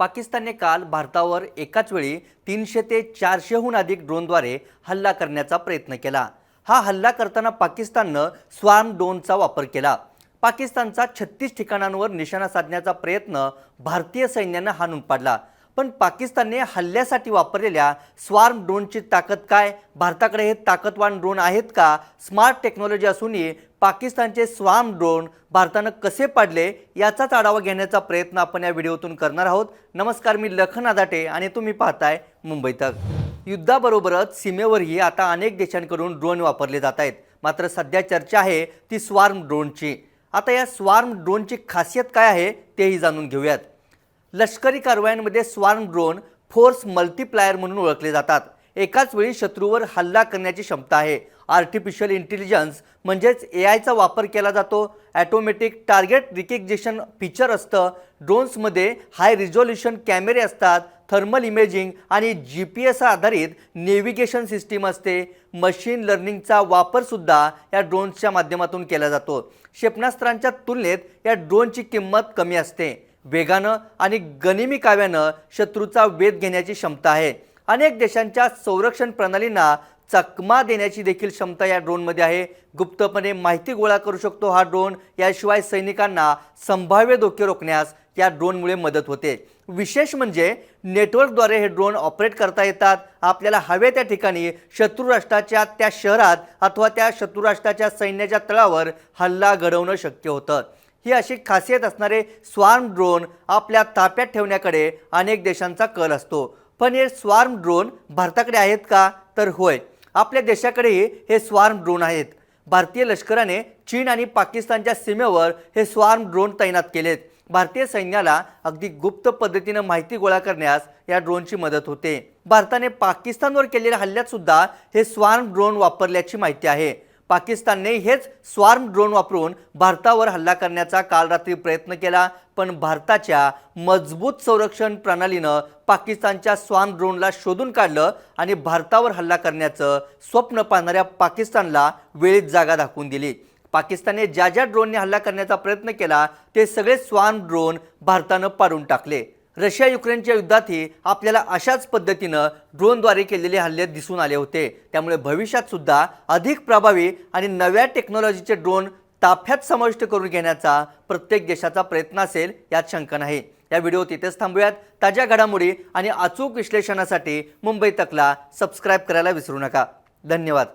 पाकिस्तानने काल भारतावर एकाच वेळी तीनशे ते चारशेहून अधिक ड्रोनद्वारे हल्ला करण्याचा प्रयत्न केला. हा हल्ला करताना पाकिस्ताननं स्वार्म ड्रोनचा वापर केला. पाकिस्तानचा छत्तीस ठिकाणांवर निशाणा साधण्याचा प्रयत्न भारतीय सैन्यानं हाणून पाडला. पण पाकिस्तानने हल्ल्यासाठी वापरलेल्या स्वार्म ड्रोनची ताकद काय? भारताकडे हे ताकदवान ड्रोन आहेत का? स्मार्ट टेक्नॉलॉजी असूनही पाकिस्तानचे स्वार्म ड्रोन भारतानं कसे पाडले? याचाच आढावा घेण्याचा प्रयत्न आपण या व्हिडिओतून करणार आहोत. नमस्कार मी लखन आदाटे आणि तुम्ही पाहताय मुंबई तक. युद्धाबरोबरच सीमेवरही आता अनेक देशांकडून ड्रोन वापरले जात आहेत. मात्र सध्या चर्चा आहे ती स्वार्म ड्रोनची. आता या स्वार्म ड्रोनची खासियत काय आहे तेही जाणून घेऊयात. लष्करी कारवायांमध्ये स्वार्म ड्रोन फोर्स मल्टीप्लायर म्हणून ओळखले जातात. एकाच वेळी शत्रूवर हल्ला करण्याची क्षमता आहे. आर्टिफिशियल इंटेलिजन्स म्हणजेच ए आयचा वापर केला जातो. ॲटोमॅटिक टार्गेट रिकग्जेशन फीचर असतं. ड्रोन्समध्ये हाय रिझोल्युशन कॅमेरे असतात थर्मल इमेजिंग आणि जी पी एस आधारित नेव्हिगेशन सिस्टीम असते. मशीन लर्निंगचा वापरसुद्धा या ड्रोन्सच्या माध्यमातून केला जातो. क्षेपणास्त्रांच्या तुलनेत या ड्रोनची किंमत कमी असते. वेगानं आणि गनिमी काव्यानं शत्रूचा वेध घेण्याची क्षमता आहे. अनेक देशांच्या संरक्षण प्रणालींना चकमा देण्याची देखील क्षमता या ड्रोनमध्ये आहे. गुप्तपणे माहिती गोळा करू शकतो हा ड्रोन. याशिवाय सैनिकांना संभाव्य धोके रोखण्यास या ड्रोनमुळे मदत होते. विशेष म्हणजे नेटवर्कद्वारे हे ड्रोन ऑपरेट करता येतात. आपल्याला हवे त्या ठिकाणी शत्रू राष्ट्राच्या त्या शहरात अथवा त्या शत्रू राष्ट्राच्या सैन्याच्या तळावर हल्ला घडवणं शक्य होतं. ही अशी खासियत असणारे स्वार्म ड्रोन आपल्या ताप्यात ठेवण्याकडे अनेक देशांचा कल असतो. पण हे स्वार्म ड्रोन भारताकडे आहेत का? तर होय. आपल्या देशाकडेही हे स्वार्म ड्रोन आहेत. भारतीय लष्कराने चीन आणि पाकिस्तानच्या सीमेवर हे स्वार्म ड्रोन तैनात केलेत. भारतीय सैन्याला अगदी गुप्त पद्धतीनं माहिती गोळा करण्यास या ड्रोनची मदत होते. भारताने पाकिस्तानवर केलेल्या हल्ल्यात सुद्धा हे स्वार्म ड्रोन वापरल्याची माहिती आहे. पाकिस्तानने हेच स्वार्म ड्रोन वापरून भारतावर हल्ला करण्याचा काल रात्री प्रयत्न केला पण भारताच्या मजबूत संरक्षण प्रणालीनं पाकिस्तानच्या स्वार्म ड्रोनला शोधून काढलं आणि भारतावर हल्ला करण्याचं स्वप्न पाहणाऱ्या पाकिस्तानला वेळीत जागा दाखवून दिली. पाकिस्तानने ज्या ज्या ड्रोनने हल्ला करण्याचा प्रयत्न केला ते सगळे स्वार्म ड्रोन भारतानं पाडून टाकले. रशिया युक्रेनच्या युद्धातही आपल्याला अशाच पद्धतीनं ड्रोनद्वारे केलेले हल्ले दिसून आले होते. त्यामुळे भविष्यात सुद्धा अधिक प्रभावी आणि नव्या टेक्नॉलॉजीचे ड्रोन ताफ्यात समाविष्ट करून घेण्याचा प्रत्येक देशाचा प्रयत्न असेल यात शंका नाही. या व्हिडिओ तिथेच थांबूयात. ताज्या घडामोडी आणि अचूक विश्लेषणासाठी मुंबई तकला सबस्क्राईब करायला विसरू नका. धन्यवाद.